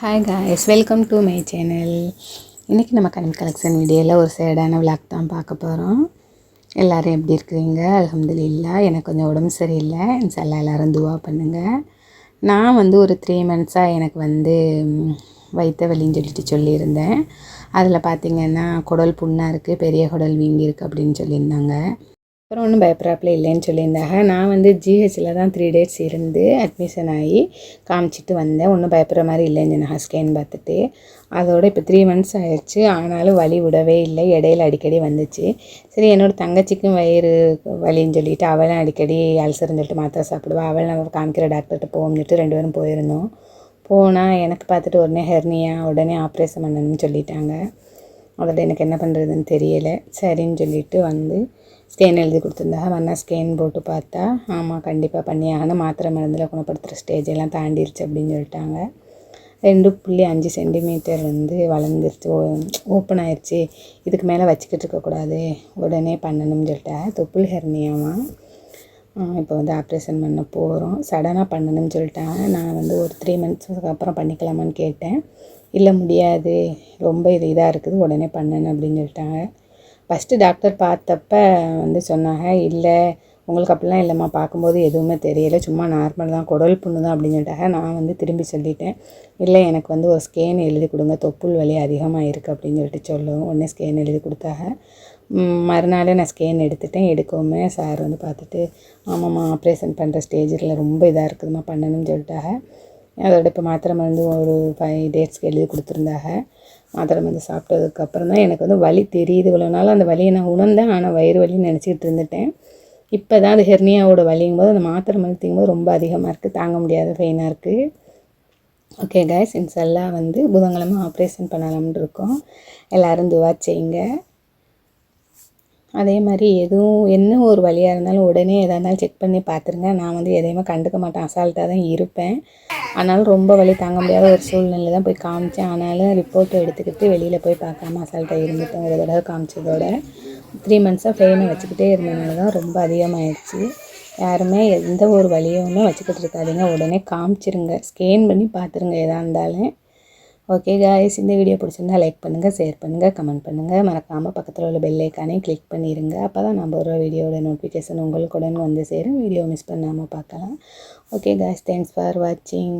Hi guys welcome to my channel இன்றைக்கி நம்ம கனிம் collection வீடியோவில் ஒரு சேடான விளாக் தான் பார்க்க போகிறோம் எல்லோரும் எப்படி இருக்கிறீங்க அலமதுல்லா எனக்கு கொஞ்சம் உடம்பு சரியில்லை. இன்ஷால்லா எல்லோரும் துவா பண்ணுங்கள் நான் வந்து ஒரு த்ரீ மந்த்ஸாக எனக்கு வந்து வைத்த வலின்னு சொல்லிட்டு சொல்லியிருந்தேன். அதில் பார்த்திங்கன்னா குடல் புண்ணாக இருக்குது பெரிய குடல் வீங்கி இருக்குது அப்படின்னு சொல்லியிருந்தாங்க. அப்புறம் ஒன்றும் பயப்படாப்பில் இல்லைன்னு சொல்லியிருந்தாங்க. நான் வந்து ஜிஹெச்சில் தான் த்ரீ டேஸ் இருந்து அட்மிஷன் ஆகி காமிச்சிட்டு வந்தேன். ஒன்றும் பயப்படுற மாதிரி இல்லைன்னு சொன்னாங்க ஸ்கேன் பார்த்துட்டு. அதோட இப்போ த்ரீ மந்த்ஸ் ஆயிடுச்சு. ஆனாலும் வலி விடவே இல்லை. இடையில அடிக்கடி வந்துச்சு. சரி என்னோட தங்கச்சிக்கும் வயிறு வலின்னு சொல்லிட்டு அவளும் அடிக்கடி அல்சர்னு சொல்லிட்டு மாத்திரை சாப்பிடுவா. அவள் நம்ம காமிக்கிற டாக்டர்கிட்ட போகணுட்டு ரெண்டு பேரும் போயிருந்தோம். போனால் எனக்கு பார்த்துட்டு உடனே ஹெர்னியா உடனே ஆப்ரேஷன் பண்ணணும்னு சொல்லிட்டாங்க. அவ்வளோதான் எனக்கு என்ன பண்ணுறதுன்னு தெரியலை. சரின்னு சொல்லிட்டு வந்து ஸ்கேன் எழுதி கொடுத்துருந்தாங்க வந்தா ஸ்கேன் போட்டு பார்த்தா ஆமாம் கண்டிப்பாக பண்ணி ஆனால் மாத்திரை மருந்தில் குணப்படுத்துகிற ஸ்டேஜ் எல்லாம் தாண்டிருச்சு அப்படின்னு சொல்லிட்டாங்க. ரெண்டு புள்ளி அஞ்சு சென்டிமீட்டர் வந்து வளர்ந்துருச்சு. ஓப்பன் ஆயிடுச்சு இதுக்கு மேலே வச்சுக்கிட்டு இருக்கக்கூடாது உடனே பண்ணணும்னு சொல்லிட்டேன் தொப்புள் ஹெர்னியாமா இப்போ வந்து ஆப்ரேஷன் பண்ண போகிறோம் சடனாக பண்ணணும்னு சொல்லிட்டாங்க நான் வந்து ஒரு த்ரீ மந்த்ஸுக்கு அப்புறம் பண்ணிக்கலாமான்னு கேட்டேன். இல்லை முடியாது. ரொம்ப இது இதாக இருக்குது. உடனே பண்ணணும் அப்படின்னு சொல்லிட்டாங்க. ஃபஸ்ட்டு டாக்டர் பார்த்தப்ப வந்து சொன்னாங்க இல்லை உங்களுக்கு அப்படிலாம் இல்லைம்மா. பார்க்கும்போது எதுவுமே தெரியலை. சும்மா நார்மல் தான். குடல் புண்ணு தான் அப்படின்னு சொல்லிட்டாங்க. நான் வந்து திரும்பி சொல்லிட்டேன். இல்லை எனக்கு வந்து ஒரு ஸ்கேன் எழுதி கொடுங்க. தொப்புள் வலி அதிகமாக இருக்குது அப்படின்னு சொல்லிட்டு சொல்லுவோம் உடனே ஸ்கேன் எழுதி கொடுத்தாங்க. மறுநாளே நான் ஸ்கேன் எடுத்துட்டேன். எடுக்கவுமே சார் வந்து பார்த்துட்டு ஆமாம்மா ஆப்ரேஷன் பண்ணுற ஸ்டேஜில் ரொம்ப இதாக இருக்குதும்மா. பண்ணணும்னு சொல்லிட்டாங்க. அதோட இப்போ மாத்திரை மருந்து ஒரு ஃபைவ் டேட்ஸ்க்கு எழுதி கொடுத்துருந்தாங்க மாத்திரை மருந்து சாப்பிட்டதுக்கப்புறம் தான் எனக்கு வந்து வலி தெரியுது இவ்வளோ நாள். அந்த வலியை நான் உணர்ந்தேன். ஆனால் வயிறு வலின்னு நினச்சிக்கிட்டு இருந்துட்டேன். இப்போ தான் அது ஹெர்னியாவோட வலிங்கும் போது அந்த மாத்திரை மருந்து தீங்கும்போது ரொம்ப அதிகமாக இருக்குது தாங்க முடியாத பெயினாக இருக்குது ஓகே கைஸ் எல்லாம் வந்து புதன்கிழமை ஆப்ரேஷன் பண்ணலாம்னு இருக்கோம். எல்லோரும் துவா செய்யுங்க. அதே மாதிரி எதுவும் என்ன ஒரு வழியாக இருந்தாலும் உடனே எதாக இருந்தாலும் செக் பண்ணி பார்த்துருங்க நான் வந்து எதையுமே கண்டுக்க மாட்டேன். அசால்ட்டாக தான் இருப்பேன். ஆனாலும் ரொம்ப வழி தாங்க முடியாத ஒரு சூழ்நிலை தான் போய் காமிச்சேன். ஆனாலும் ரிப்போர்ட் எடுத்துக்கிட்டு வெளியில் போய் பார்க்காம அசால்ட்டாக இருந்துட்டேன். ஒரு தடவை காமிச்சதோட த்ரீ மந்த்ஸாக ஃபெயினை வச்சுக்கிட்டே இருந்தனால தான் ரொம்ப அதிகமாகிடுச்சு யாருமே எந்த ஒரு வழியுமே வச்சுக்கிட்டு இருக்காதீங்க. உடனே காமிச்சிருங்க. ஸ்கேன் பண்ணி பார்த்துருங்க எதாக இருந்தாலும். ஓகே காய்ஸ் இந்த வீடியோ பிடிச்சிருந்தா லைக் பண்ணுங்கள் ஷேர் பண்ணுங்கள் கமெண்ட் பண்ணுங்கள் மறக்காமல் பக்கத்தில் உள்ள பெல் ஐக்கானே கிளிக் பண்ணிடுங்க அப்போ தான் நம்ம ஒரு வீடியோட நோட்டிஃபிகேஷன் உங்களுக்குடன் வந்து சேரும். வீடியோ மிஸ் பண்ணாமல் பார்க்கலாம். ஓகே காய்ஸ் தேங்க்ஸ் ஃபார் வாட்சிங்